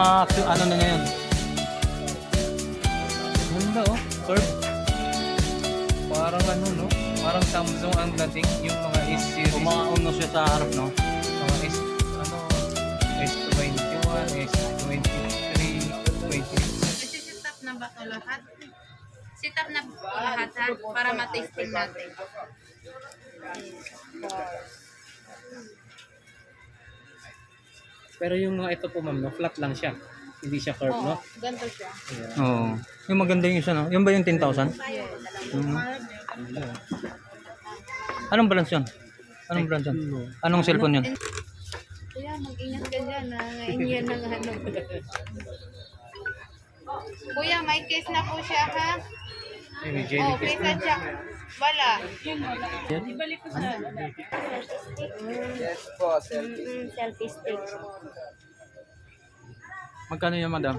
Mga ano na ngayon. Ganda oh. Curve. Parang ano, no? Parang Samsung ang dating, yung mga S series. Kumakaon na siya sa harap, no? Mga S, ano, S21, S23, 20. Isi-set up na ba ito lahat? Set up na ba ito lahat ha? Para matesting natin. Pero yung mga ito po, ma'am, no? flat lang siya. Hindi siya curve, no? ganito siya. Ayan. Oo. Yung maganda yung isa, no? Yung ba yung 10,000? Mm. Anong balance yun? Anong balance yun? Anong cellphone yun? Kuya, mag-ingat ka dyan ha. Ngayon yan ng ano. Kuya, may case na po siya ha. Ay, may Oh, jellyfish case na siya. Wala. Yes po, selfie. Mm, selfie stick. Magkano yun, madam?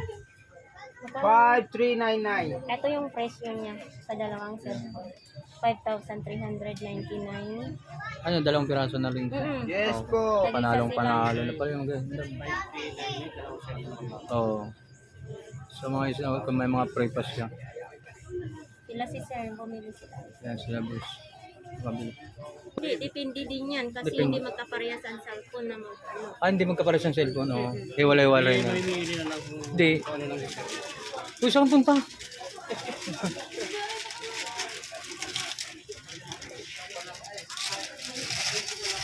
5399. Ito yung presyo niya sa dalawang cellphone. 5,399. Ano, dalawang piraso na rin. Mm-mm. Yes po. Panalong panalo na pala yung ganda. Oo. So mga isa, kung may mga pre-pass siya. Sila si Sir, bumili sila. Yan sila boss. Mabili. Hindi, depende din yan kasi Depende. hindi magkaparehas ang cellphone na mag ano. Ah, hindi magkapares yung cellphone, oo. Hiwalay-walay na. Hindi. Uy, saan punta?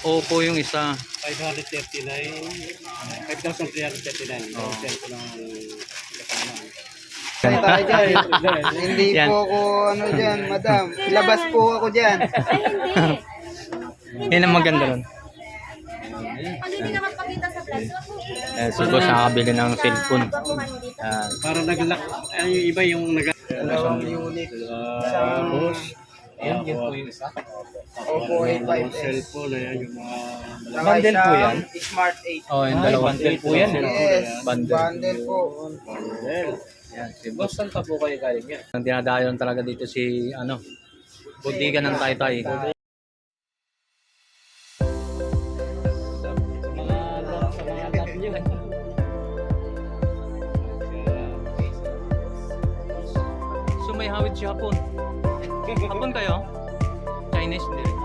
Opo yung isa. 539, 5,339. Oo. Oh. Cellphone ng. Tayo tayo dyan. Hindi Yan. po ako ano dyan, madam. Ilabas po ako dyan. Ay, hindi! Yan ang maganda ron. Pag hindi ka magpakita sa vlog, Eh, si boss nakakabili ng cellphone. Yan. Para nag-lock, ay, yung iba yung nag Dalawang unit. Tapos, Yan, yan po yung isa. Opo, dalawang 85S. cellphone, ayan yung mga Bundle po isang yan? Smart 8. Oh, yung dalawang bundle po yan. eh. Yes, Bundle. bundle po. bundle. Yan, si boss. Saan pa po kayo galing yan? Ang dinadayon talaga dito si, ano, budiga ng taytay. So may hawid si Hapon. Hapon kayo? Chinese din.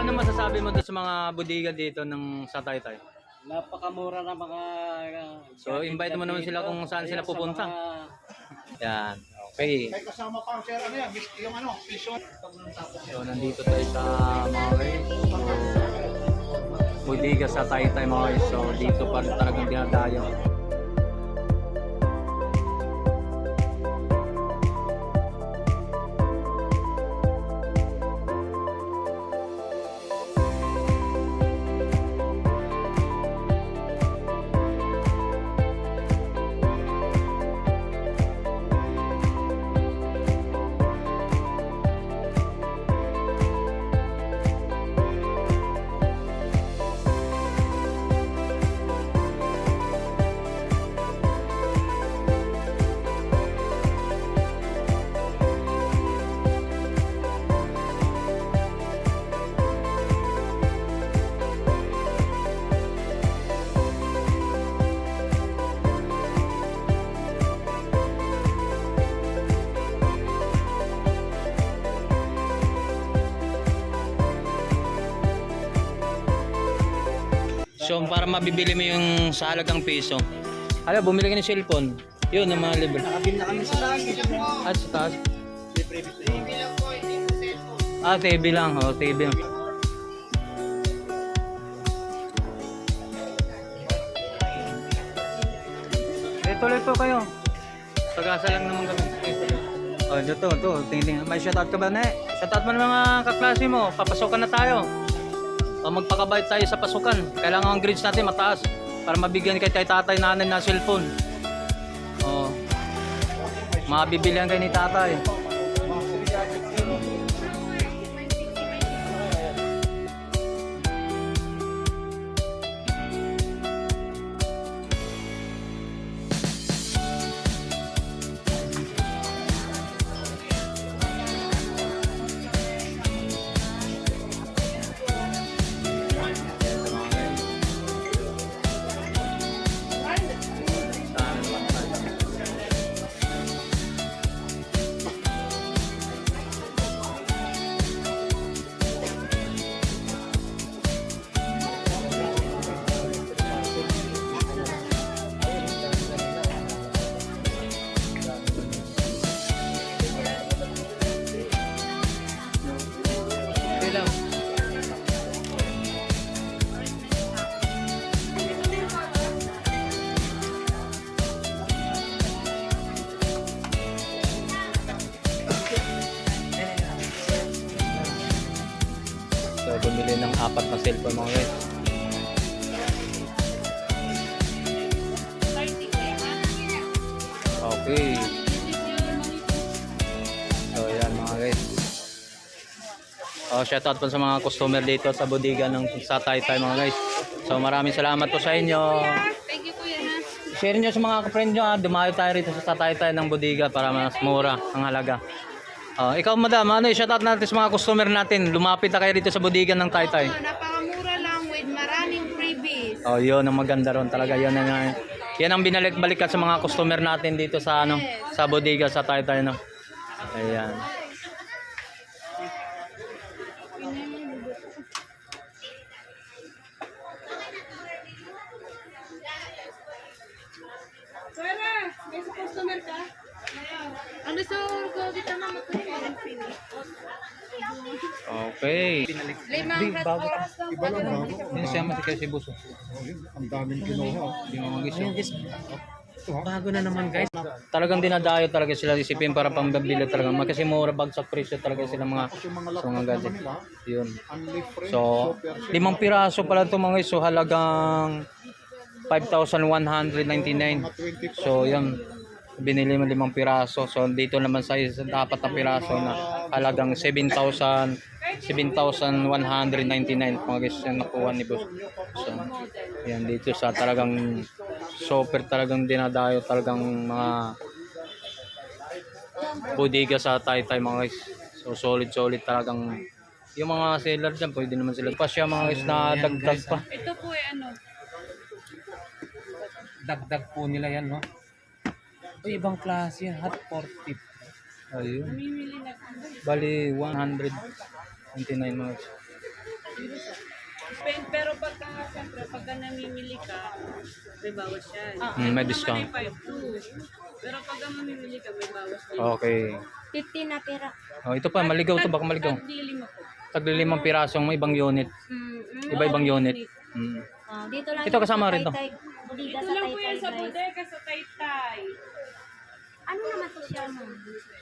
So ano masasabi mo doon sa mga budiga dito ng sa Taytay? Napakamura na mga... uh, So invite mo naman sila kung saan sila pupunta. mga- Yan. Okay. May kasama pa ang sir, ano yan, yung ano, vision. So nandito tayo sa mga budiga sa Taytay mga. So dito pa rin talagang dinadayo. Para mabibili mo yung sa halagang piso. Hala, bumili ka ng cellphone. Yun, ang mga libre. Nakabili na kami sa taas. At sa taas. Ah, TV lang. Oh, TV lang. Eh, tuloy po kayo. Pag-asa lang naman kami. Oh, ito, ito. Tingin, May shoutout ka ba, ne? Shoutout mo ng mga kaklase mo. Papasokan na tayo. O magpakabait tayo sa pasukan. Kailangan ang grades natin mataas para mabigyan kay tay tatay nanay na cellphone. Oh. Mabibilihan kayo ni tatay. Bumili ng apat na cellphone mga guys. Okay. So, yan mga guys. Oh, shout out po sa mga customer dito sa bodega ng sa Taytay mga guys. So, maraming salamat po sa inyo. Thank you kuya ha. Share nyo sa mga friend nyo ha. Dumayo tayo rito sa Taytay ng bodega para mas mura ang halaga. Oh, ikaw madam, ano, shout out natin sa mga customer natin. Lumapit na kayo rito sa bodega ng Taytay. Oh, napakamura lang with maraming freebies. Oh, yun ang maganda ron talaga. Yan ang yan ang binalik-balikan sa mga customer natin dito sa ano, sa bodega sa Taytay no. Ayan. Okay. Limang hot oras lang pala. Yan siya mati kasi buso. Ang daming kinuha. Yung mga gusto. Bago na naman guys. Talagang dinadayo talaga sila isipin para pambabili talaga. Kasi mura bagsak presyo talaga sila mga sa mga gadget. Yun. So, limang piraso pala ito mga guys. So, halagang 5,199. So, yan. Binili mo limang piraso. So, dito naman sa isa, dapat na piraso na halagang 7,000 7,199 mga guys yung nakuha ni boss. So, yan dito sa talagang super talagang dinadayo talagang mga bodega sa Taytay mga guys. So solid solid talagang yung mga seller dyan pwede naman sila pa siya mga guys na dagdag pa. Ito po ay ano. Dagdag po nila yan, no? Uy, ibang klase yan. Hot 40. Ayun. Bali 129 mga guys. Pen- Pero pagka, siyempre, pagka namimili ka, may bawas yan. Hmm, may discount. Naman ay 5 Pero pagka mamimili ka, may bawas din. Okay. 50 na pera. Oh, ito pa maligaw to baka maligaw. Taglilimang pirasong ibang unit. Mm-mm. Iba-ibang unit. Mm. Oh, dito lang Ito yan kasama sa rin to. Taytay. Bodega sa lang po yan sa guys. bodega sa Taytay. Ano naman to?